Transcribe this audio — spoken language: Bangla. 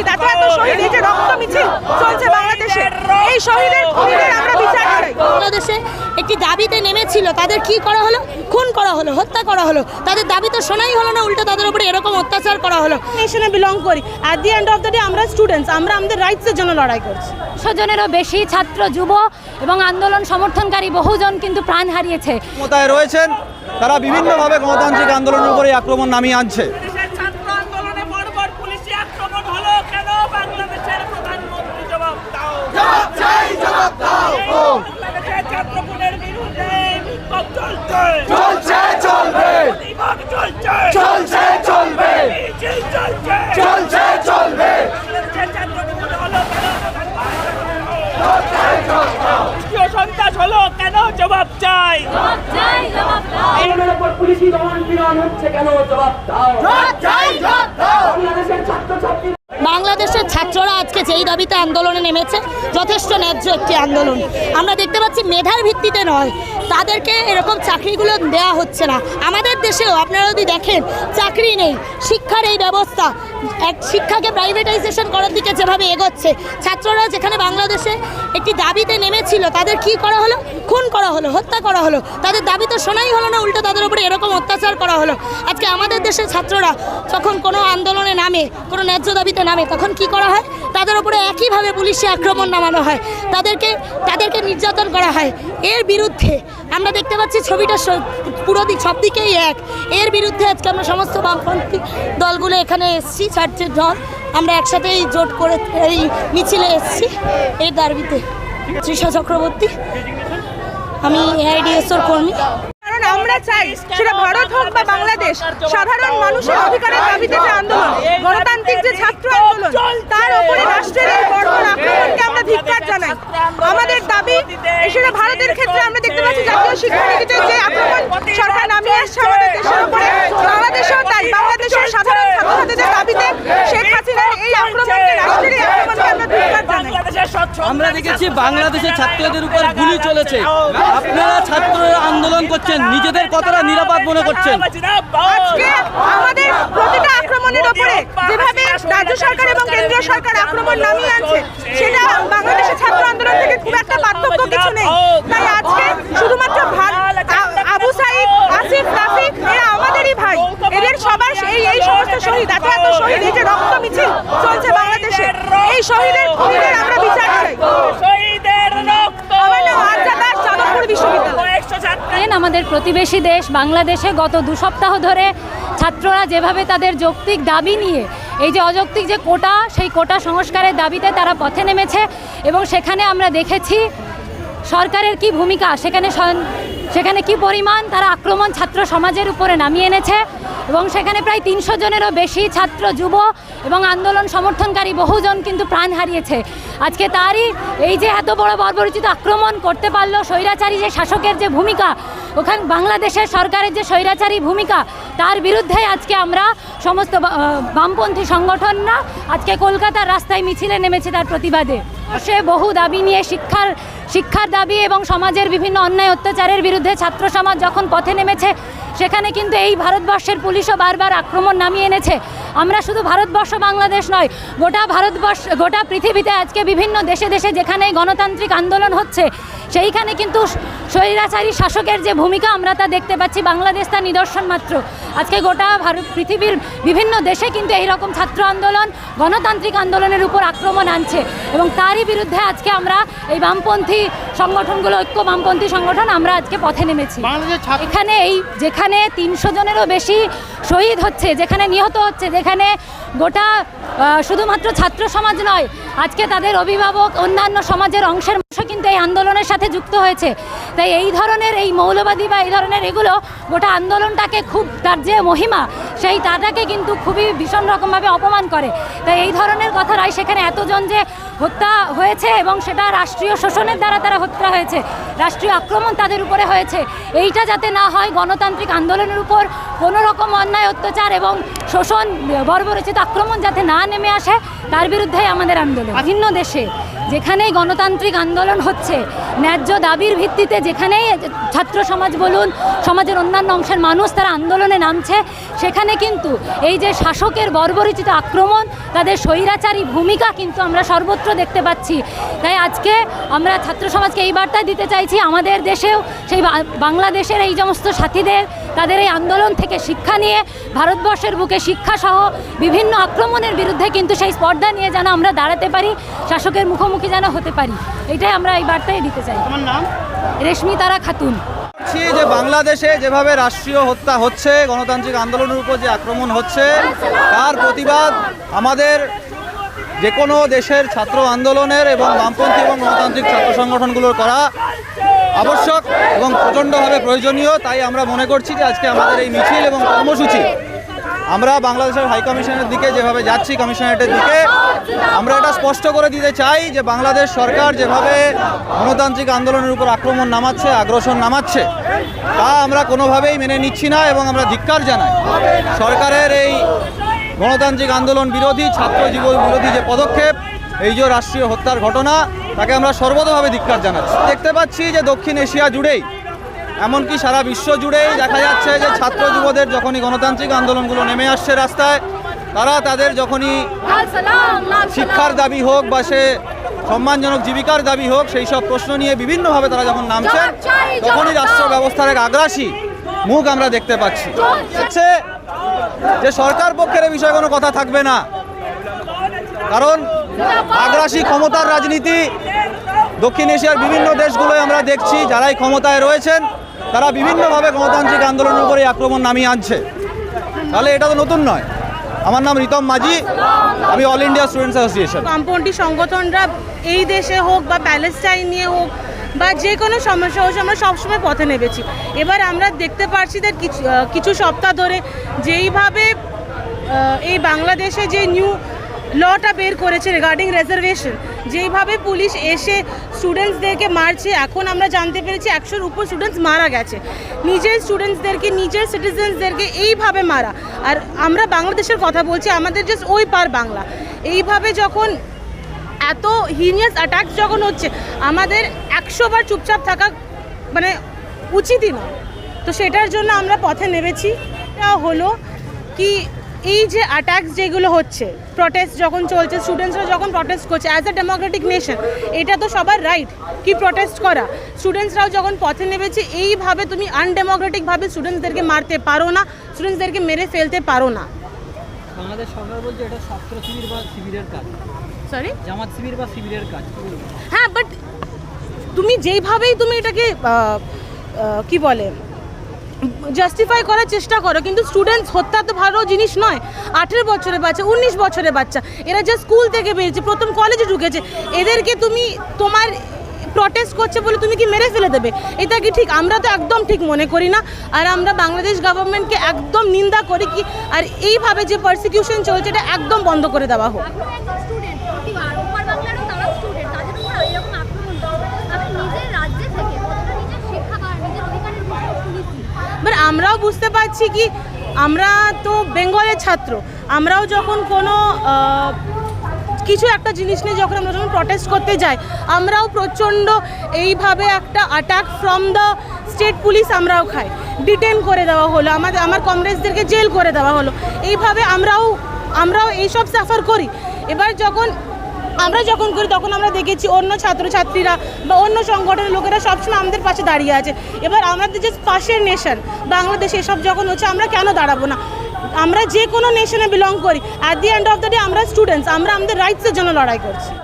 শহীদ এত এত শহীদ এই যে রক্ত মিছিল চলছে বাংলাদেশে এই শহীদের খুনিদের আমরা বিচার চাই বাংলাদেশে একটি দাবিতে নেমেছিল তাদের কি করা হলো? খুন করা হলো হত্যা করা হলো। তাদের দাবি তো শোনাই হলো না উল্টো তাদের উপরে এরকম অত্যাচার করা হলো। নেশনে বিলং করি। At the end of the day আমরা স্টুডেন্টস আমরা আমাদের রাইটসের জন্য লড়াই করছি। জনেরও বেশি ছাত্র যুব এবং আন্দোলন সমর্থনকারী বহুজন কিন্তু প্রাণ হারিয়েছে। ক্ষমতায় রয়েছেন তারা বিভিন্নভাবে গণতান্ত্রিক আন্দোলনের উপরে আক্রমণ নামিয়ে আনছে দেশের ছাত্র আন্দোলনে বর্বর পুলিশি আক্রমণ হলো কেন বাংলাদেশের প্রধানমন্ত্রী জবাব দাও জবাব চাই জবাব দাও বাংলাদেশের ছাত্র খুনের বিরুদ্ধে বিক্ষোভ চলছে চলছে চলবে প্রতিবাদ চলছে চলছে চলবে মিছিল চলছে চলছে চলবে বাংলাদেশের ছাত্র খুন হলো কেন রাষ্ট্রীয় সন্ত্রাস হলো কেন জবাব চাই? পুলিশি দমন পীড়ন হচ্ছে কেন? জবাব দাও। বাংলাদেশের ছাত্রছাত্রী বাংলাদেশের ছাত্ররা আজকে যেই দাবিতে আন্দোলনে নেমেছে যথেষ্ট ন্যায্য একটি আন্দোলন। আমরা দেখতে পাচ্ছি মেধার ভিত্তিতে নয় তাদেরকে এরকম চাকরিগুলো দেওয়া হচ্ছে না। আমাদের দেশেও আপনারা যদি দেখেন, চাকরি নেই, শিক্ষার এই ব্যবস্থা, এক শিক্ষাকে প্রাইভেটাইজেশন করার দিকে যেভাবে এগোচ্ছে, ছাত্ররা যেখানে বাংলাদেশে একটি দাবিতে নেমেছিল, তাদের কি করা হলো? খুন করা হলো, হত্যা করা হলো। তাদের দাবি তো শোনাই হলো না, উল্টো তাদের উপরে এরকম অত্যাচার করা হলো। আজকে আমাদের দেশের ছাত্ররা যখন কোনো আন্দোলনে নামে, কোনো ন্যায্য দাবিতে নামে, তখন কি করা হয়? তাদের উপরে একইভাবে পুলিশে আক্রমণ নামানো হয়। তাদেরকে তাদেরকে নির্যাতন করা হয়। এর বিরুদ্ধে আমরা দেখতে পাচ্ছি ছবিটা পুরো সব দিকেই এক। এর বিরুদ্ধে আজকে আমরা সমস্ত বামপন্থী দলগুলো এখানে এসেছি চারটের দল। আমরা একসাথেই জোট করে এই মিছিলে এসেছি, এই দাবিতে। তৃষা চক্রবর্তী, আমি এআইডিএসওর কর্মী। কারণ আমরা চাই সেটা ভারত হোক বাংলাদেশ সাধারণ মানুষের অধিকারের দাবিতে যে আন্দোলন গণতান্ত্রিক যে ছাত্র আন্দোলন তার উপরে রাষ্ট্রের এই বর্বর আক্রমণকে আমরা ধিক্কার জানাই। আমাদের দাবি সেটা ভারতের ক্ষেত্রে আমরা দেখতে পাচ্ছি জাতীয় শিক্ষানীতিতে যে আক্রমণ সরকার নামিয়ে আসছে আমাদের দেশের উপরে। বাংলাদেশেও তাই বাংলাদেশের সাধারণ ছাত্রছাত্রীদের দাবিতে শেখ হাসিনার এই আক্রমণকে রাষ্ট্রের এই আক্রমণকে আমরা ধিক্কার জানাই বাংলাদেশের স্বচ্ছ আমরা দেখেছি বাংলাদেশের ছাত্রদের উপর গুলি চলেছে। আপনারা ছাত্ররা আন্দোলন করছেন, নিজেদের কতটা নিরাপদ মনে করছেন। রাজ্য কেন্দ্রীয় সরকার বাংলাদেশের ছাত্র আন্দোলন থেকে খুব একটা শুধুমাত্র আমাদেরই এই শহীদ এই রক্ত মিছিল চলছে বাংলাদেশে। এই শহীদের আমাদের প্রতিবেশী দেশ বাংলাদেশে গত দু সপ্তাহ ধরে ছাত্ররা যেভাবে তাদের যৌক্তিক দাবি নিয়ে এই যে অযৌক্তিক যে কোটা সেই কোটা সংস্কারের দাবিতে তারা পথে নেমেছে এবং সেখানে আমরা দেখেছি সরকারের কি ভূমিকা সেখানে সেখানে কি পরিমাণ তারা আক্রমণ ছাত্র সমাজের উপরে নামিয়ে এনেছে এবং সেখানে প্রায় তিনশো জনেরও বেশি ছাত্র, যুব এবং আন্দোলন সমর্থনকারী বহুজন কিন্তু প্রাণ হারিয়েছে। আজকে তারই এই যে এত বড় বর্বরচিত আক্রমণ করতে পারল স্বৈরাচারী যে শাসকের যে ভূমিকা, ওখান বাংলাদেশের সরকারের যে স্বৈরাচারী ভূমিকা তার বিরুদ্ধে আজকে আমরা সমস্ত বামপন্থী সংগঠনরা আজকে কলকাতার রাস্তায় মিছিলে নেমেছে তার প্রতিবাদে। সে বহু দাবি নিয়ে শিক্ষার শিক্ষার দাবি এবং সমাজের বিভিন্ন অন্যায় অত্যাচারের বিরুদ্ধে ছাত্র সমাজ যখন পথে নেমেছে, সেখানে কিন্তু এই ভারতবর্ষের পুলিশও বারবার আক্রমণ নামিয়ে এনেছে। আমরা শুধু ভারতবর্ষ বাংলাদেশ নয় গোটা ভারতবর্ষ গোটা পৃথিবীতে আজকে বিভিন্ন দেশে দেশে যেখানে গণতান্ত্রিক আন্দোলন হচ্ছে সেইখানে কিন্তু স্বৈরাচারী শাসকের যে ভূমিকা আমরা তা দেখতে পাচ্ছি বাংলাদেশ তার নিদর্শন মাত্র। আজকে গোটা ভারত পৃথিবীর বিভিন্ন দেশে কিন্তু এই রকম ছাত্র আন্দোলন গণতান্ত্রিক আন্দোলনের উপর আক্রমণ আনছে এবং তারই বিরুদ্ধে আজকে আমরা এই বামপন্থী সংগঠনগুলো ঐক্য বামপন্থী সংগঠন আমরা আজকে পথে নেমেছি। এখানে এই যেখানে তিনশো জনেরও বেশি শহীদ হচ্ছে যেখানে নিহত হচ্ছে যেখানে গোটা শুধুমাত্র ছাত্র সমাজ নয় আজকে তাদের অভিভাবক অন্যান্য সমাজের অংশের কিন্তু এই আন্দোলনের সাথে যুক্ত হয়েছে। তাই এই ধরনের, এই মৌলবাদী বা এই ধরনের এগুলো গোটা আন্দোলনটাকে খুব, তার যে মহিমা, সেই তাটাকে কিন্তু খুবই ভীষণ রকমভাবে অপমান করে। তাই এই ধরনের কথারাই সেখানে এতজন যে হত্যা হয়েছে এবং সেটা রাষ্ট্রীয় শোষণের দ্বারা তারা হত্যা হয়েছে, রাষ্ট্রীয় আক্রমণ তাদের উপরে হয়েছে, এইটা যাতে না হয় গণতান্ত্রিক আন্দোলনের উপর কোনো রকম অন্যায়, অত্যাচার এবং শোষণ, বর্বরচিত আক্রমণ যাতে না নেমে আসে, তার বিরুদ্ধে আমাদের আন্দোলন। বিভিন্ন দেশে যেখানেই গণতান্ত্রিক আন্দোলন হচ্ছে, ন্যায্য দাবির ভিত্তিতে যেখানেই ছাত্র সমাজ বলুন, সমাজের অন্যান্য অংশের মানুষ তারা আন্দোলনে নামছে, সেখানে কিন্তু এই যে শাসকের বর্বরিচিত আক্রমণ, তাদের স্বৈরাচারী ভূমিকা কিন্তু আমরা সর্বত্র দেখতে পাচ্ছি। তাই আজকে আমরা ছাত্র সমাজকে এই বার্তা দিতে চাইছি, আমাদের দেশেও সেই বাংলাদেশের এই সমস্ত সাথীদের, তাদের এই আন্দোলন থেকে শিক্ষা নিয়ে, ভারতবর্ষের বুকে শিক্ষাসহ বিভিন্ন আক্রমণের বিরুদ্ধে কিন্তু সেই স্পর্ধা নিয়ে যেন আমরা দাঁড়াতে পারি, শাসকের মুখোমুখি যেন হতে পারি। এটাই আমরা এই বার্তাই দিতে চাই। আমার নাম? রেশমি তারা খাতুন। দেখছি যে বাংলাদেশে যেভাবে রাষ্ট্রীয় হত্যা হচ্ছে গণতান্ত্রিক আন্দোলনের উপর যে আক্রমণ হচ্ছে তার প্রতিবাদ আমাদের যে কোনো দেশের ছাত্র আন্দোলনের এবং বামপন্থী এবং গণতান্ত্রিক ছাত্র সংগঠনগুলোর করা আবশ্যক এবং প্রচণ্ডভাবে প্রয়োজনীয়। তাই আমরা মনে করছি যে আজকে আমাদের এই মিছিল এবং কর্মসূচি আমরা বাংলাদেশের হাই কমিশনের দিকে যেভাবে যাচ্ছি কমিশনারেটের দিকে, আমরা এটা স্পষ্ট করে দিতে চাই যে বাংলাদেশ সরকার যেভাবে গণতান্ত্রিক আন্দোলনের উপর আক্রমণ নামাচ্ছে, আগ্রাসন নামাচ্ছে, তা আমরা কোনোভাবেই মেনে নিচ্ছি না এবং আমরা ধিক্কার জানাই। সরকারের এই গণতান্ত্রিক আন্দোলন বিরোধী, ছাত্র জীবন বিরোধী যে পদক্ষেপ, এই যে রাষ্ট্রীয় হত্যার ঘটনা, তাকে আমরা সর্বতভাবে ধিক্কার জানাচ্ছি। দেখতে পাচ্ছি যে দক্ষিণ এশিয়া জুড়েই এমনকি সারা বিশ্ব জুড়েই দেখা যাচ্ছে যে ছাত্র যুবদের যখনই গণতান্ত্রিক আন্দোলনগুলো নেমে আসছে রাস্তায়, তারা তাদের যখনই শিক্ষার দাবি হোক বা সে সম্মানজনক জীবিকার দাবি হোক, সেই সব প্রশ্ন নিয়ে বিভিন্নভাবে তারা যখন নামছেন, তখনই রাষ্ট্র ব্যবস্থার এক আগ্রাসী মুখ আমরা দেখতে পাচ্ছি। হচ্ছে যে সরকার পক্ষের বিষয়ে কোনো কথা থাকবে না। কারণ আগ্রাসী ক্ষমতার রাজনীতি দক্ষিণ এশিয়ার বিভিন্ন দেশগুলোয় আমরা দেখছি, যারাই ক্ষমতায় রয়েছেন তারা বিভিন্নভাবে গণতান্ত্রিক আন্দোলনের উপরে আক্রমণ নামিয়ে আনছে। তাহলে এটা তো নতুন নয়। আমার নাম রিতম মাঝি। আমি অল ইন্ডিয়া স্টুডেন্টস অ্যাসোসিয়েশন বামপন্থী সংগঠনরা এই দেশে হোক বা প্যালেস্টাইন নিয়ে হোক বা যে কোনো সমস্যা হোক, আমরা সবসময় পথে নেমেছি। এবার আমরা দেখতে পারছি যে কিছু কিছু সপ্তাহ ধরে যেইভাবে এই বাংলাদেশে যে নিউ লটা বের করেছে রিগার্ডিং রেজার্ভেশন যেইভাবে পুলিশ এসে স্টুডেন্টসদেরকে মারছে, এখন আমরা জানতে পেরেছি একশোর উপর স্টুডেন্টস মারা গেছে। নিজের স্টুডেন্টসদেরকে নিজের সিটিজেন্সদেরকে এইভাবে মারা। আর আমরা বাংলাদেশের কথা বলছি, আমাদের জাস্ট ওই পার বাংলা। এইভাবে যখন এত হিনিয়াস অ্যাটাক যখন হচ্ছে, আমাদের একশো বার চুপচাপ থাকা মানে উচিতই নয়। তো সেটার জন্য আমরা পথে নেমেছি। হলো কি এই যে অ্যাটাকস যেগুলো হচ্ছে প্রটেস্ট যখন চলছে স্টুডেন্টসরা যখন প্রটেস্ট করছে অ্যাজ এ ডেমোক্রেটিক নেশন এটা তো সবার রাইট কি প্রটেস্ট করা। স্টুডেন্টসরাও যখন পথে নেমেছে এইভাবে তুমি আনডেমোক্রেটিকভাবে স্টুডেন্টসদেরকে মারতে পারো না স্টুডেন্টসদেরকে মেরে ফেলতে পারো না। বাংলাদেশ সরকার বলছে এটা ছাত্র শিবির বা শিবিরের কাজ। সরি জামাত শিবির বা শিবিরের কাজ হ্যাঁ বাট তুমি যেইভাবেই তুমি এটাকে কি বলে জাস্টিফাই করার চেষ্টা করো, কিন্তু স্টুডেন্টস হত্যা তো ভালো জিনিস নয়। আঠেরো বছরের বাচ্চা, উনিশ বছরের বাচ্চা, এরা যে স্কুল থেকে বেরিয়েছে, প্রথম কলেজে ঢুকেছে। এদেরকে তুমি তোমার প্রটেস্ট করছে বলে তুমি কি মেরে ফেলে দেবে? এটা কি ঠিক? আমরা তো একদম ঠিক মনে করি না। আর আমরা বাংলাদেশ গভর্নমেন্টকে একদম নিন্দা করি কি, আর এইভাবে যে পারসিকিউশন চলছে, এটা একদম বন্ধ করে দেওয়া হোক আপনারা একজন স্টুডেন্ট প্রতিবার ওপার বাংলারও তারা স্টুডেন্ট তাদের উপর এরকম আক্রমণ করে আমি নিজের রাজ্যে থেকে কতটা নিজের শিক্ষা বা নিজের অধিকারের বিষয়ে শুনেছি বাট আমরাও বুঝতে পারছি কি, আমরা তো বেঙ্গলের ছাত্র, আমরাও যখন কোনো কিছু একটা জিনিস নিয়ে যখন আমরা যখন প্রটেস্ট করতে যাই, আমরাও প্রচণ্ড এইভাবে একটা attack from the state police আমরাও খাই। ডিটেন করে দেওয়া হলো, আমাদের, আমার কংগ্রেসদেরকে জেল করে দেওয়া হলো। এইভাবে আমরাও আমরাও এইসব সাফার করি। এবার যখন আমরা যখন করি, তখন আমরা দেখেছি অন্য ছাত্রছাত্রীরা বা অন্য সংগঠনের লোকেরা সবসময় আমাদের পাশে দাঁড়িয়ে আছে। এবার আমাদের যে পাশের নেশন বাংলাদেশ এসব যখন হচ্ছে, আমরা কেন দাঁড়াবো না? আমরা যে কোনো নেশনে বিলং করি। At the end of the day আমরা স্টুডেন্টস আমরা আমাদের রাইটসের জন্য লড়াই করছি।